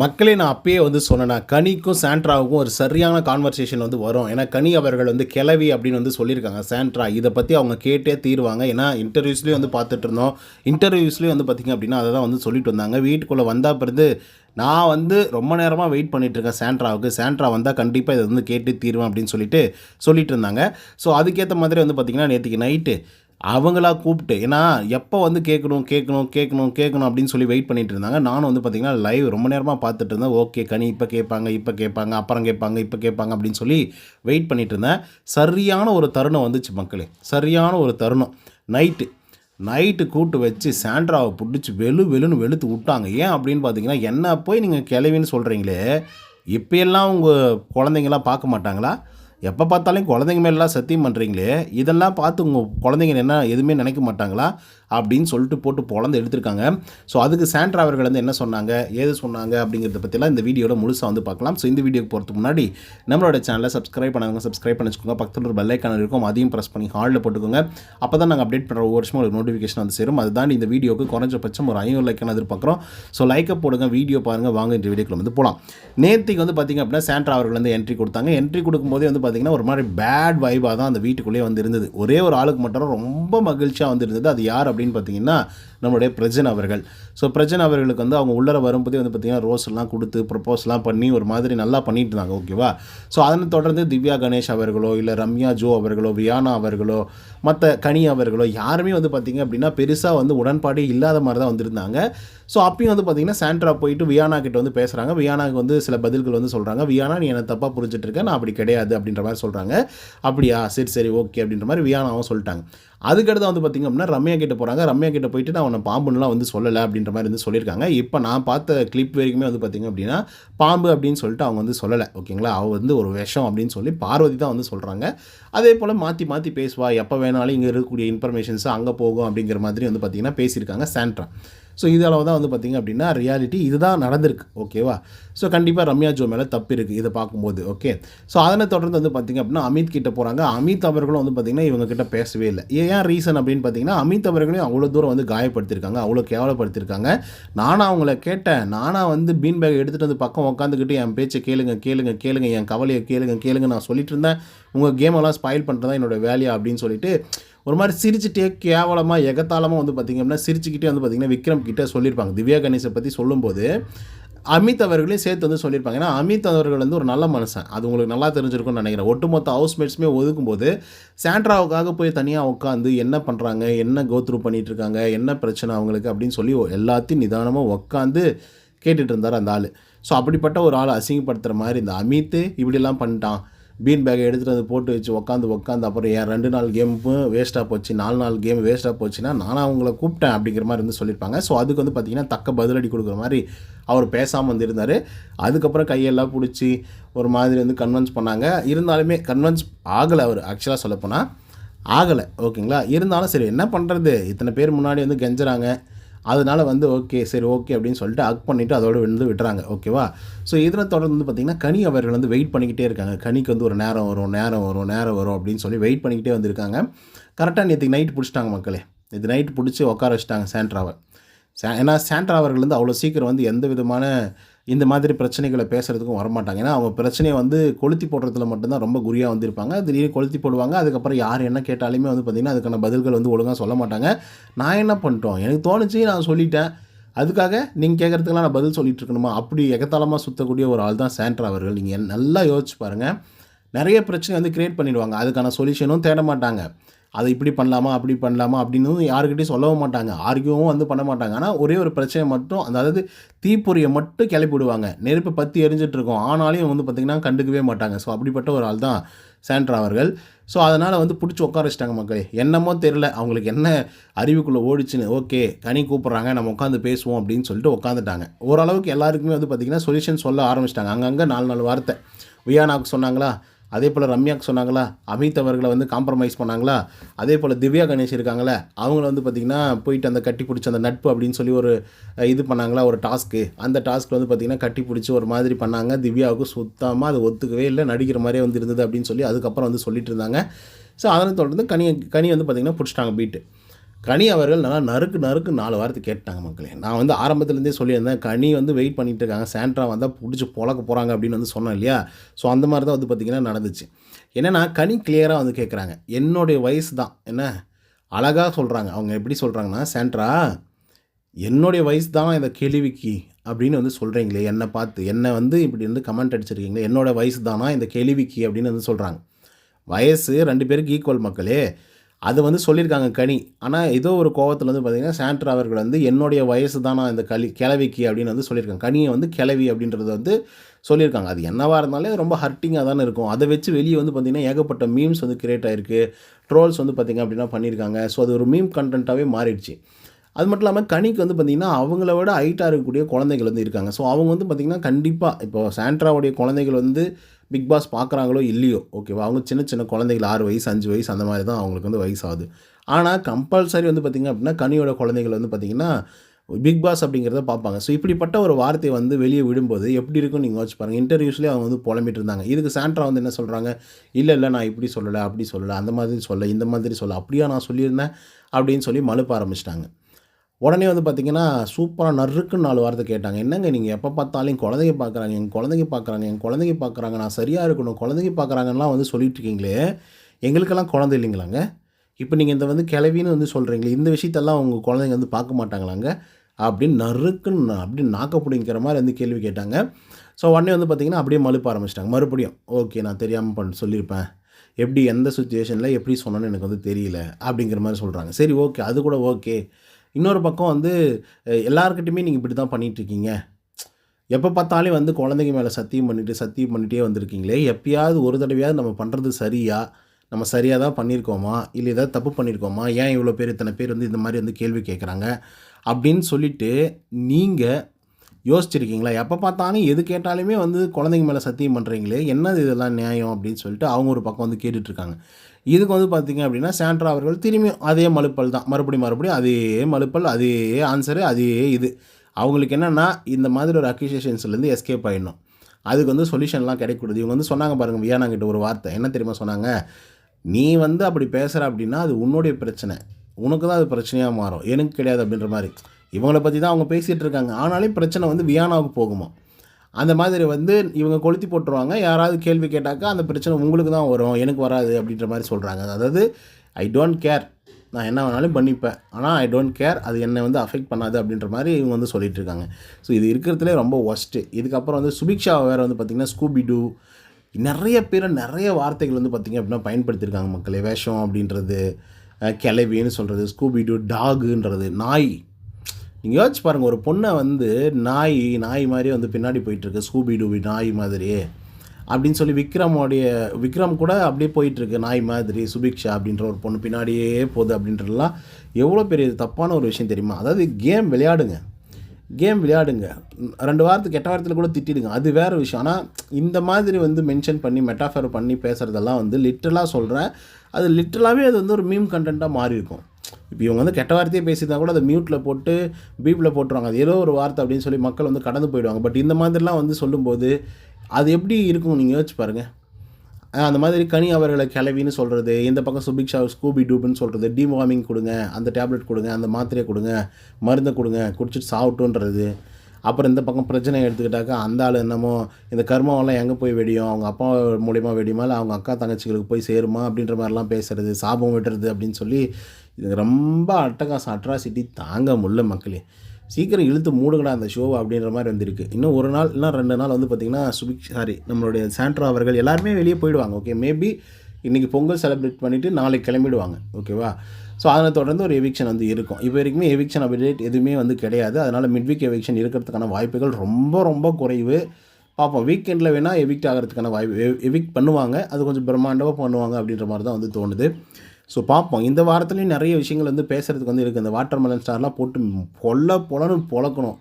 மக்களே நான் அப்பயே வந்து சொன்னேன் கனிக்கும் சாண்ட்ராவுக்கும் ஒரு சரியான கான்வர்சேஷன் வந்து வரும். ஏன்னா கனி அவர்கள் வந்து கிளவி அப்படின்னு வந்து சொல்லியிருக்காங்க சாண்ட்ரா. இதை பற்றி அவங்க கேட்டே தீருவாங்க. ஏன்னா இன்டர்வியூஸ்லேயும் வந்து பார்த்துட்டு இருந்தோம். இன்டர்வியூஸ்லேயும் வந்து பார்த்திங்க அப்படின்னா அதை தான் வந்து சொல்லிட்டு வந்தாங்க. வீட்டுக்குள்ளே வந்தால் பிறகு நான் வந்து ரொம்ப நேரமாக வெயிட் பண்ணிகிட்ருக்கேன் இருக்கேன் சாண்ட்ராவுக்கு. சாண்ட்ரா வந்தால் கண்டிப்பாக இதை வந்து கேட்டு தீருவேன் அப்படின்னு சொல்லிட்டு சொல்லிட்டு இருந்தாங்க. ஸோ அதுக்கேற்ற மாதிரி வந்து பார்த்திங்கன்னா நேற்றுக்கு நைட்டு அவங்களா கூப்பிட்டு ஏன்னா எப்போ வந்து கேட்கணும் கேட்கணும் கேட்கணும் கேட்கணும் அப்படின்னு சொல்லி வெயிட் பண்ணிகிட்டு இருந்தாங்க. நானும் வந்து பார்த்திங்கன்னா லைவ் ரொம்ப நேரமாக பார்த்துட்டு இருந்தேன். ஓகே கனி இப்போ கேட்பாங்க இப்போ கேட்பாங்க அப்புறம் கேட்பாங்க இப்போ கேட்பாங்க அப்படின்னு சொல்லி வெயிட் பண்ணிகிட்டு இருந்தேன். சரியான ஒரு தருணம் வந்துச்சு மக்களே. சரியான ஒரு தருணம். நைட்டு நைட்டு கூட்டு வச்சு சாண்ட்ராவை பிடிச்சி வெளு வெளுன்னு வெளுத்து விட்டாங்க. ஏன் அப்படின்னு பார்த்தீங்கன்னா என்ன போய் நீங்கள் கிளவின்னு சொல்கிறீங்களே இப்போயெல்லாம் உங்கள் குழந்தைங்களாம் பார்க்க மாட்டாங்களா? எப்போ பார்த்தாலும் குழந்தைங்க மேலாம் சத்தியம் பண்ணுறீங்களே இதெல்லாம் பார்த்து உங்கள் குழந்தைங்க என்ன எதுவுமே நினைக்க மாட்டாங்களா? அப்படின்னு சொல்லிட்டு போட்டு பொழந்து எடுத்திருக்காங்க. ஸோ அதுக்கு சாண்ட்ரா அவர்கள் வந்து என்ன சொன்னாங்க? ஏது சொன்னாங்க? அப்படிங்கிறத பற்றிலாம் இந்த வீடியோவில் முழுசாக வந்து பார்க்கலாம். ஸோ இந்த வீடியோக்கு போகிறதுக்கு முன்னாடி நம்மளோட சேனலை சப்ஸ்கிரைப் பண்ணாங்க சப்ஸ்கிரைப் பண்ணி வச்சுக்கோங்க பக்கத்தில் ஒரு பெல்லைக்கான இருக்கும். அதையும் ப்ரெஸ் பண்ணி ஹாலில் போட்டுக்கோங்க. அப்போ தான் நாங்கள் அப்டேட் பண்ணுற ஒவ்வொரு வருஷமும் ஒரு நோட்டிஃபிகேஷன் வந்து சேரும். அதுதான் இந்த வீடியோக்கு குறைஞ்சபட்சம் ஒரு ஐநூறு லைக்கான எதிர்பார்க்குறோம் ஸோ லைக்கை போடுங்க வீடியோ பாருங்கள் வாங்க இந்த வீடியோக்குள்ள வந்து போகலாம் நேற்றுக்கு வந்து பார்த்திங்க அப்படின்னா சாண்ட்ரா அவர்கள் வந்து என்ட்ரி கொடுத்தாங்க. என்ட்ரி கொடுக்கும்போதே வந்து பார்த்திங்கன்னா ஒரு மாதிரி பேட் வைபாக தான் அந்த வீட்டுக்குள்ளேயே வந்து இருந்தது. ஒரே ஒரு ஆளுக்கு மட்டும் ரொம்ப மகிழ்ச்சியாக வந்து இருந்தது. அது யார் அப்படின்னு பார்த்தீங்கன்னா நம்மளுடைய பிரஜன் அவர்கள். ஸோ பிரஜன் அவர்களுக்கு வந்து அவங்க உள்ளர வரும்போதே வந்து பார்த்திங்கன்னா ரோஸ் எல்லாம் கொடுத்து ப்ரப்போஸ்லாம் பண்ணி ஒரு மாதிரி நல்லா பண்ணிட்டு இருந்தாங்க ஓகேவா ஸோ அதனை தொடர்ந்து திவ்யா கணேஷ் அவர்களோ இல்லை ரம்யா ஜோ அவர்களோ வியானா அவர்களோ மற்ற கனி அவர்களோ யாருமே வந்து பார்த்திங்க அப்படின்னா பெருசாக வந்து உடன்பாடே இல்லாத மாதிரி தான் வந்திருந்தாங்க. ஸோ அப்பயும் வந்து பார்த்திங்கன்னா சாண்ட்ரா போயிட்டு வியானா கிட்ட வந்து பேசுகிறாங்க வியானாக்கு வந்து சில பதில்கள் வந்து சொல்கிறாங்க வியானா நீ என்ன தப்பாக புரிஞ்சுட்டு நான் அப்படி கிடையாது அப்படின்ற மாதிரி சொல்கிறாங்க அப்படியா? சரி சரி ஓகே அப்படின்ற மாதிரி வியானாவும் சொல்லிட்டாங்க. அதுக்கடுத்து வந்து பார்த்திங்க அப்படின்னா ரம்யா கிட்ட போகிறாங்க ரம்யா கிட்ட போயிட்டு நான் உன்னை பாம்புன்னுலாம் வந்து சொல்லலை அப்படின்ற மாதிரி வந்து சொல்லியிருக்காங்க. இப்போ நான் பார்த்த கிளிப் வரைக்குமே வந்து பார்த்திங்க அப்படின்னா பாம்பு அப்படின்னு சொல்லிட்டு அவங்க வந்து சொல்லலை. ஓகேங்களா? அவள் வந்து ஒரு விஷம் அப்படின்னு சொல்லி பார்வதி தான் வந்து சொல்கிறாங்க அதே போல் மாற்றி மாற்றி பேசுவா. எப்போ வேணாலும் இங்கே இருக்கக்கூடிய இன்ஃபர்மேஷன்ஸ் அங்கே போகும் அப்படிங்கிற மாதிரி வந்து பார்த்திங்கன்னா பேசியிருக்காங்க சாண்ட்ரா. ஸோ இதளவு தான் வந்து பார்த்திங்க அப்படின்னா ரியாலிட்டி இதுதான் நடந்திருக்கு. ஓகேவா ஸோ கண்டிப்பாக ரம்யா ஜோ மேலே தப்பு இருக்குது இதை பார்க்கும்போது ஓகே ஸோ அதனை தொடர்ந்து வந்து பார்த்திங்க அப்படின்னா அமித் கிட்ட போகிறாங்க அமித் அவர்களும் வந்து பார்த்திங்கன்னா இவங்ககிட்ட பேசவே இல்லை. ஏன் ரீசன் அப்படின்னு பார்த்தீங்கன்னா அமித் அவர்களையும் அவ்வளோ தூரம் வந்து காயப்படுத்தியிருக்காங்க அவ்வளோ கேவலப்படுத்தியிருக்காங்க நானாக அவங்கள கேட்டேன். நானாக வந்து பீன் பேக் எடுத்துகிட்டு வந்து பக்கம் உட்காந்துக்கிட்டு என் பேச்சை கேளுங்க கேளுங்க கேளுங்க என் கவலையை கேளுங்க கேளுங்க நான் சொல்லிட்டு இருந்தேன். உங்கள் கேமெல்லாம் ஸ்பாயில் பண்ணுறது தான் என்னோடய வேலையா அப்படின்னு சொல்லிட்டு ஒரு மாதிரி சிரிச்சுட்டே கேவலமாக எகத்தாளமாக வந்து பார்த்திங்க அப்படின்னா சிரிச்சுக்கிட்டே வந்து பார்த்திங்கன்னா விக்ரம் கிட்டே சொல்லியிருப்பாங்க. திவ்யா கணேஷை பற்றி சொல்லும்போது அமித் அவர்களையும் சேர்த்து வந்து சொல்லியிருப்பாங்க. ஏன்னா அமித் அவர்கள் வந்து ஒரு நல்ல மனுஷன். அது உங்களுக்கு நல்லா தெரிஞ்சிருக்கும்னு நினைக்கிறேன். ஒட்டுமொத்த ஹவுஸ்மேட்ஸுமே ஒதுக்கும்போது சாண்ட்ராவுக்காக போய் தனியாக உட்காந்து என்ன பண்ணுறாங்க என்ன கோத்ரூ பண்ணிகிட்டு இருக்காங்க என்ன பிரச்சனை அவங்களுக்கு அப்படின்னு சொல்லி எல்லாத்தையும் நிதானமாக உட்காந்து கேட்டுட்டு இருந்தார் அந்த ஆள். ஸோ அப்படிப்பட்ட ஒரு ஆள் அசிங்கப்படுத்துகிற மாதிரி இந்த அமித்து இப்படிலாம் பண்ணிட்டான். பீன் பேக்கை எடுத்துகிட்டு வந்து போட்டு வச்சு உக்காந்து உட்காந்து அப்புறம் என் ரெண்டு நாள் கேமும் வேஸ்ட்டாக போச்சு நாலு நாள் கேம் வேஸ்ட்டாக போச்சுன்னா நானும் அவங்கள கூப்பிட்டேன் அப்படிங்கிற மாதிரி வந்து சொல்லியிருப்பாங்க ஸோ அதுக்கு வந்து பார்த்திங்கன்னா தக்க பதிலடி கொடுக்குற மாதிரி அவர் பேசாமல் வந்து இருந்தார். அதுக்கப்புறம் கையெல்லாம் பிடிச்சி ஒரு மாதிரி வந்து கன்வின்ஸ் பண்ணாங்க. இருந்தாலுமே கன்வின்ஸ் ஆகலை அவர் ஆக்சுவலாக சொல்லப்போனால் ஆகலை ஓகேங்களா இருந்தாலும் சரி என்ன பண்ணுறது இத்தனை பேர் முன்னாடி வந்து கெஞ்சுறாங்க. அதனால் வந்து ஓகே சரி ஓகே அப்படின்னு சொல்லிட்டு அக் பண்ணிவிட்டு அதோட வந்து விட்டுறாங்க. ஓகேவா? ஸோ இதில் தொடர்ந்து வந்து பார்த்திங்கன்னா கனி அவர்கள் வந்து வெயிட் பண்ணிக்கிட்டே இருக்காங்க. கனிக்கு வந்து ஒரு நேரம் வரும் நேரம் வரும் நேரம் வரும் அப்படின்னு சொல்லி வெயிட் பண்ணிக்கிட்டே வந்திருக்காங்க. கரெக்டாக நேற்று நைட் பிடிச்சிட்டாங்க மக்களே. இது நைட் பிடிச்சி உட்கார வச்சுட்டாங்க சாண்ட்ராவை. சா ஏன்னா சாண்ட்ரா அவர்கள் வந்து அவ்வளோ சீக்கிரம் வந்து எந்த விதமான இந்த மாதிரி பிரச்சனைகளை பேசுகிறதுக்கும் வரமாட்டாங்க. ஏன்னா அவங்க பிரச்சனையை வந்து கொளுத்தி போடுறதுல மட்டும்தான் ரொம்ப குறியாக வந்திருப்பாங்க. திடீர்னு கொளுத்தி போடுவாங்க. அதுக்கப்புறம் யார் என்ன கேட்டாலுமே வந்து பார்த்திங்கன்னா அதுக்கான பதில்கள் வந்து ஒழுங்காக சொல்ல மாட்டாங்க. நான் என்ன பண்ணிட்டோம்? எனக்கு தோணுச்சு நான் சொல்லிட்டேன். அதுக்காக நீங்கள் கேட்குறதுக்கெல்லாம் நான் பதில் சொல்லிட்டு இருக்கணுமா? அப்படி எகத்தாளமாக சுற்றக்கூடிய ஒரு ஆள் தான் சாண்ட்ரா அவர்கள். நீங்கள் நல்லா யோசிச்சு பாருங்கள் நிறைய பிரச்சனை வந்து க்ரியேட் பண்ணிடுவாங்க. அதுக்கான சொல்யூஷனும் தேட மாட்டாங்க. அதை இப்படி பண்ணலாமா அப்படி பண்ணலாமா அப்படின்னு யாருக்கிட்டையும் சொல்லவும் மாட்டாங்க. ஆர்கியூவும் வந்து பண்ண மாட்டாங்க. ஆனால் ஒரே ஒரு பிரச்சனை மட்டும் அதாவது தீப்பொறியை மட்டும் கிளப்பி விடுவாங்க. நெருப்பு பற்றி எரிஞ்சிட்டு இருக்கும். ஆனாலையும் வந்து பார்த்திங்கன்னா கண்டுக்கவே மாட்டாங்க. ஸோ அப்படிப்பட்ட ஒரு ஆள் தான் சாண்ட்ரா அவர்கள். ஸோ அதனால் வந்து பிடிச்சி உட்கார வச்சிட்டாங்க மக்களே. என்னமோ தெரில அவங்களுக்கு என்ன அறிவுக்குள்ளே ஓடிச்சுன்னு. ஓகே கனி கூப்பிட்றாங்க. நம்ம உட்காந்து பேசுவோம் அப்படின்னு சொல்லிட்டு உட்காந்துட்டாங்க ஓரளவுக்கு எல்லாருக்குமே வந்து பார்த்திங்கன்னா சொல்யூஷன் சொல்ல ஆரம்பிச்சிட்டாங்க. அங்கங்கே நாலு நாலு வார்த்தை. வியானாவுக்கு சொன்னாங்களா? அதே போல் ரம்யாக்கு சொன்னாங்களா அமித் அவர்களை வந்து காம்ப்ரமைஸ் பண்ணாங்களா அதே போல் திவ்யா கணேஷ் இருக்காங்கள அவங்கள வந்து பார்த்திங்கன்னா போயிட்டு அந்த கட்டி பிடிச்ச அந்த நட்பு அப்படின்னு சொல்லி ஒரு இது பண்ணாங்களா ஒரு டாஸ்க்கு அந்த டாஸ்க்கில் வந்து பார்த்திங்கன்னா கட்டி பிடிச்சி ஒரு மாதிரி பண்ணாங்க. திவ்யாவுக்கு சுத்தமாக அது ஒத்துக்கவே இல்லை நடிக்கிற மாதிரியே வந்து இருந்தது அப்படின்னு சொல்லி அதுக்கப்புறம் வந்து சொல்லிட்டு இருந்தாங்க. ஸோ அதனை தொடர்ந்து கனி கனி வந்து பார்த்திங்கன்னா பிடிச்சிட்டாங்க பீட்டு கனி அவர்கள் நல்லா நறுக்கு நறுக்கு நாலு வாரத்தை கேட்டாங்க மக்களே. நான் வந்து ஆரம்பத்துலேருந்தே சொல்லியிருந்தேன் கனி வந்து வெயிட் பண்ணிகிட்டு இருக்காங்க சாண்ட்ரா வந்தால் பிடிச்சி பொழக்க போகிறாங்க அப்படின்னு வந்து சொன்னேன் இல்லையா? ஸோ அந்த மாதிரி தான் வந்து பார்த்திங்கன்னா நடந்துச்சு. என்னென்னா கனி கிளியராக வந்து கேட்குறாங்க என்னுடைய வயசு தான். என்ன? அழகாக சொல்கிறாங்க அவங்க எப்படி சொல்கிறாங்கன்னா சாண்ட்ரா என்னுடைய வயசு தான் இந்த கேள்விக்கு அப்படின்னு வந்து சொல்கிறீங்களே என்னை பார்த்து. என்னை வந்து இப்படி வந்து கமெண்ட் அடிச்சிருக்கீங்களே என்னோட வயசு தானா இந்த கேள்விக்கு அப்படின்னு வந்து சொல்கிறாங்க வயசு ரெண்டு பேருக்கு ஈக்குவல் மக்களே. அது வந்து சொல்லியிருக்காங்க கனி. ஆனால் ஏதோ ஒரு கோவத்தில் வந்து பார்த்திங்கன்னா சாண்ட்ரா அவர்கள் வந்து என்னுடைய வயசு தானா இந்த களி கிளவிக்கு அப்படின்னு வந்து சொல்லியிருக்காங்க. கனியை வந்து கிளவி அப்படின்றது வந்து சொல்லியிருக்காங்க. அது என்னவாக இருந்தாலே ரொம்ப ஹர்ட்டிங்காக தானே இருக்கும். அதை வச்சு வெளியே வந்து பார்த்திங்கன்னா ஏகப்பட்ட மீம்ஸ் வந்து கிரியேட் ஆகிருக்கு ட்ரோல்ஸ் வந்து பார்த்திங்க அப்படின்னா பண்ணியிருக்காங்க. ஸோ அது ஒரு மீம் கண்டென்ட்டாகவே மாறிடுச்சு. அது மட்டும் இல்லாமல் கனிக்கு வந்து பார்த்திங்கன்னா அவங்கள விட ஹைட்டாக இருக்கக்கூடிய குழந்தைகள் வந்து இருக்காங்க. ஸோ அவங்க வந்து பார்த்திங்கன்னா கண்டிப்பாக இப்போ சாண்ட்ராவுடைய குழந்தைகள் வந்து பிக் பாஸ் பார்க்குறாங்களோ இல்லையோ ஓகேவா அவங்க சின்ன சின்ன குழந்தைகள் ஆறு வயசு அஞ்சு வயசு அந்த மாதிரி தான் அவங்களுக்கு வந்து வயசாகுது. ஆனால் கம்பல்சரி வந்து பார்த்திங்க அப்படின்னா கனியோட குழந்தைகள் வந்து பார்த்திங்கன்னா பிக் பாஸ் அப்படிங்கிறத பார்ப்பாங்க. ஸோ இப்படிப்பட்ட ஒரு வார்த்தையை வந்து வெளியே விடும்போது எப்படி இருக்கும்னு நீங்கள் வச்சு பாருங்கள் இன்டர்வியூஸ்லேயே அவங்க வந்து புலம்பிட்டு இருந்தாங்க. இதுக்கு சாண்ட்ரா வந்து என்ன சொல்கிறாங்க இல்லை இல்லை நான் இப்படி சொல்லலை அப்படி சொல்லலை அந்த மாதிரி சொல்ல இந்த மாதிரி சொல்ல அப்படியா நான் சொல்லியிருந்தேன்? அப்படின்னு சொல்லி மழுப்ப ஆரம்பிச்சிட்டாங்க. உடனே வந்து பார்த்தீங்கன்னா சூப்பராக நறுக்குன்னு நாலு வார்த்தை கேட்டாங்க. என்னங்க நீங்கள் எப்போ பார்த்தாலும் குழந்தைங்க பார்க்குறாங்க என் குழந்தைங்க பார்க்குறாங்க என் குழந்தைங்க பார்க்குறாங்க நான் சரியாக இருக்கணும் குழந்தைங்க பார்க்குறாங்கலாம் வந்து சொல்லிட்டு இருக்கீங்களே எங்களுக்கெல்லாம் குழந்தை இல்லைங்களாங்க? இப்போ நீங்கள் இந்த வந்து கிளவின்னு வந்து சொல்கிறீங்களே இந்த விஷயத்தெல்லாம் உங்கள் குழந்தைங்க வந்து பார்க்க மாட்டாங்களாங்க? அப்படின்னு நறுக்குன்னு அப்படின்னு நாக்கப்படிங்கிற மாதிரி வந்து கேள்வி கேட்டாங்க. ஸோ உடனே வந்து பார்த்திங்கன்னா அப்படியே மழுப்ப ஆரம்பிச்சிட்டாங்க. மறுபடியும் ஓகே நான் தெரியாமல் பண்ண சொல்லியிருப்பேன். எப்படி எந்த சுச்சுவேஷனில் எப்படி சொன்னேன்னு எனக்கு வந்து தெரியல அப்படிங்கிற மாதிரி சொல்கிறாங்க சரி ஓகே அது கூட ஓகே. இன்னொரு பக்கம் வந்து எல்லாருக்கிட்டையுமே நீங்கள் இப்படி தான் பண்ணிகிட்ருக்கீங்க எப்போ பார்த்தாலும் வந்து குழந்தைங்க மேலே சத்தியம் பண்ணிவிட்டு சத்தியம் பண்ணிகிட்டே வந்திருக்கீங்களே. எப்பயாவது ஒரு தடவையாவது நம்ம பண்ணுறது சரியா? நம்ம சரியாக தான் பண்ணியிருக்கோமா இல்லை ஏதாவது தப்பு பண்ணியிருக்கோமா ஏன் இவ்வளோ பேர் இத்தனை பேர் வந்து இந்த மாதிரி வந்து கேள்வி கேட்குறாங்க அப்படின்னு சொல்லிட்டு நீங்கள் யோசிச்சிருக்கீங்களா? எப்போ பார்த்தாலும் எது கேட்டாலுமே வந்து குழந்தைங்க மேலே சத்தியம் பண்ணுறீங்களே என்னது இதெல்லாம் நியாயம் அப்படின்னு சொல்லிட்டு அவங்க ஒரு பக்கம் வந்து கேட்டுட்ருக்காங்க. இதுக்கு வந்து பார்த்தீங்க அப்படின்னா சாண்ட்ரா அவர்கள் திரும்பியும் அதே மலுப்பல் தான். மறுபடியும் மறுபடியும் அதே மலுப்பல் அதே ஆன்சரு அதே இது. அவங்களுக்கு என்னென்னா இந்த மாதிரி ஒரு அக்யூசியேஷன்ஸ்லேருந்து எஸ்கேப் ஆகிடணும் அதுக்கு வந்து சொல்யூஷன்லாம் கிடைக்கூடாது இவங்க வந்து சொன்னாங்க பாருங்கள் வியானாங்கிட்ட ஒரு வார்த்தை. என்ன தெரியுமா சொன்னாங்க? நீ வந்து அப்படி பேசுகிற அப்படின்னா அது உன்னுடைய பிரச்சனை. உனக்கு தான் அது பிரச்சனையாக மாறும். எனக்கு கிடையாது அப்படின்ற மாதிரி. இவங்கள பற்றி தான் அவங்க பேசிகிட்டு இருக்காங்க. ஆனாலும் பிரச்சனை வந்து வியானாவுக்கு போகுமா அந்த மாதிரி வந்து இவங்க கொளுத்தி போட்டுருவாங்க. யாராவது கேள்வி கேட்டாக்கா அந்த பிரச்சனை உங்களுக்கு தான் வரும். எனக்கு வராது அப்படின்ற மாதிரி சொல்கிறாங்க அதாவது ஐ டோன்ட் கேர் நான் என்ன வேணாலும் பண்ணிப்பேன். ஆனால் ஐ டோன்ட் கேர் அது என்னை வந்து அஃபெக்ட் பண்ணாது அப்படின்ற மாதிரி இவங்க வந்து சொல்லிட்டு இருக்காங்க. ஸோ இது இருக்கிறதுலே ரொம்ப ஒஸ்ட்டு இதுக்கப்புறம் வந்து சுபிக்ஷா வேறு வந்து பார்த்திங்கன்னா ஸ்கூபி டூ நிறைய பேர் நிறைய வார்த்தைகள் வந்து பார்த்திங்க அப்படின்னா பயன்படுத்தியிருக்காங்க மக்களே. வேஷம் அப்படின்றது கிளவின்னு சொல்கிறது ஸ்கூபி டூ டாகுன்றது நாய். நீங்கள் யோசிச்சு பாருங்கள் ஒரு பொண்ணை வந்து நாய் நாய் மாதிரியே வந்து பின்னாடி போயிட்டுருக்கு ஸ்கூபி டூபி நாய் மாதிரி அப்படின்னு சொல்லி விக்ரமோடைய விக்ரம் கூட அப்படியே போயிட்டுருக்கு நாய் மாதிரி சுபிக்ஷா அப்படின்ற ஒரு பொண்ணு பின்னாடியே போகுது அப்படின்றதுலாம் எவ்வளோ பெரிய தப்பான ஒரு விஷயம் தெரியுமா? அதாவது கேம் விளையாடுங்க. கேம் விளையாடுங்க. ரெண்டு வாரத்துக்கு கெட்ட வாரத்தில் கூட திட்டிடுங்க. அது வேறு விஷயம். ஆனால் இந்த மாதிரி வந்து மென்ஷன் பண்ணி மெட்டாஃபர் பண்ணி பேசுகிறதெல்லாம் வந்து லிட்டலாக சொல்கிறேன் அது லிட்டலாகவே அது வந்து ஒரு மீம் கண்டென்ட்டாக மாறி இருக்கும் இப்போ இவங்க வந்து கெட்ட வார்த்தையே பேசியிருந்தா கூட அதை மியூட்டில் போட்டு பீப்பில் போட்டுருவாங்க. அது ஏதோ ஒரு வார்த்தை அப்படின்னு சொல்லி மக்கள் வந்து கடந்து போயிடுவாங்க. பட் இந்த மாதிரிலாம் வந்து சொல்லும்போது அது எப்படி இருக்கும் நீங்கள் யோசிச்சு பாருங்கள் அந்த மாதிரி கனி அவர்களை கிளவின்னு சொல்கிறது இந்த பக்கம் சுபிக்ஷா ஸ்கூபி டூப்னு சொல்கிறது டிவார்மிங் கொடுங்க அந்த டேப்லெட் கொடுங்க அந்த மாத்திரையை கொடுங்க மருந்தை கொடுங்க குடிச்சிட்டு சாப்பிட்டுன்றது. அப்புறம் இந்த பக்கம் பிரச்சனை எடுத்துக்கிட்டாக்கா அந்த ஆள் என்னமோ இந்த கர்மாவெல்லாம் எங்கே போய் வெடியும்? அவங்க அப்பா மூலியமாக வெடியுமா? இல்லை அவங்க அக்கா தங்கச்சிகளுக்கு போய் சேருமா? அப்படின்ற மாதிரிலாம் பேசுகிறது சாபம் விட்டுறது அப்படின்னு சொல்லி இது ரொம்ப அட்டகாசம் அட்ராசிட்டி தாங்க முடியல மக்களே. சீக்கிரம் இழுத்து மூடுகடா அந்த ஷோ அப்படின்ற மாதிரி வந்திருக்கு. இன்னும் ஒரு நாள் இல்லை ரெண்டு நாள் வந்து பார்த்திங்கன்னா சுபிக் சாரி நம்மளுடைய சாண்ட்ரா அவர்கள் எல்லாருமே வெளியே போயிடுவாங்க ஓகே மேபி இன்றைக்கி பொங்கல் செலிப்ரேட் பண்ணிவிட்டு நாளைக்கு கிளம்பிடுவாங்க ஓகேவா ஸோ அதனை தொடர்ந்து ஒரு எவிக்ஷன் வந்து இருக்கும். இப்போ வரைக்குமே எவிக்ஷன் அப்டேட் எதுவுமே வந்து கிடையாது. அதனால் மிட்வீக் எவிக்ஷன் இருக்கிறதுக்கான வாய்ப்புகள் ரொம்ப ரொம்ப குறைவு. பார்ப்போம் வீக்கெண்டில் வேணால் எவிக்ட் ஆகிறதுக்கான வாய்ப்பு எவிக்ட் பண்ணுவாங்க. அது கொஞ்சம் பிரம்மாண்டமாக பண்ணுவாங்க அப்படின்ற மாதிரி தான் வந்து தோணுது. ஸோ பார்ப்போம். இந்த வாரத்துலேயும் நிறைய விஷயங்கள் வந்து பேசுகிறதுக்கு வந்து இருக்குது இந்த வாட்டர் மெலன் ஸ்டார்லாம் போட்டு பொல்ல பொலன்னு பொழக்கணும்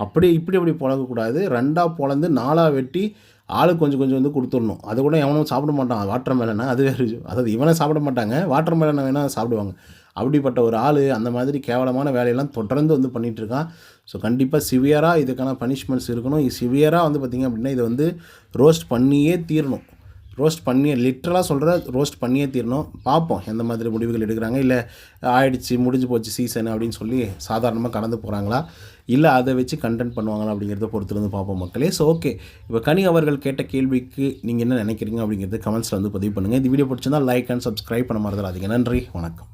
அப்படி இப்படி அப்படி பொழக்கக்கூடாது ரெண்டாக பொழந்து நாலாக வெட்டி ஆளுக்கு கொஞ்சம் கொஞ்சம் வந்து கொடுத்துடணும். அது கூட எவனும் சாப்பிட மாட்டான். வாட்டர் மேலனை அது வேறு அதாவது இவனை சாப்பிட மாட்டாங்க. வாட்டர் மேலனை வேணால் சாப்பிடுவாங்க. அப்படிப்பட்ட ஒரு ஆள் அந்த மாதிரி கேவலமான வேலையெல்லாம் தொடர்ந்து வந்து பண்ணிகிட்டு இருக்கான் ஸோ கண்டிப்பாக சிவியராக இதுக்கான பனிஷ்மெண்ட்ஸ் இருக்கணும். சிவியராக வந்து பார்த்திங்க அப்படின்னா இதை வந்து ரோஸ்ட் பண்ணியே தீரணும். ரோஸ்ட் பண்ணி லிட்ரலாக சொல்கிற ரோஸ்ட் பண்ணியே தீரணும். பார்ப்போம் எந்த மாதிரி முடிவுகள் எடுக்கிறாங்க இல்லை ஆயிடுச்சு முடிஞ்சு போச்சு சீசன் அப்படின்னு சொல்லி சாதாரணமாக கடந்து போகிறாங்களா இல்லை அதை வச்சு கண்டென்ட் பண்ணுவாங்களா அப்படிங்கிறத பொறுத்திருந்து பார்ப்போம் மக்களே. ஸோ ஓகே இப்போ கனி அவர்கள் கேட்ட கேள்விக்கு நீங்கள் என்ன நினைக்கிறீங்க அப்படிங்கிறது கமெண்ட்ஸில் வந்து பதிவு பண்ணுங்கள் இந்த வீடியோ பிடிச்சிருந்தால் லைக் அண்ட் சப்ஸ்கிரைப் பண்ண மறந்துடாதீங்க. நன்றி வணக்கம்.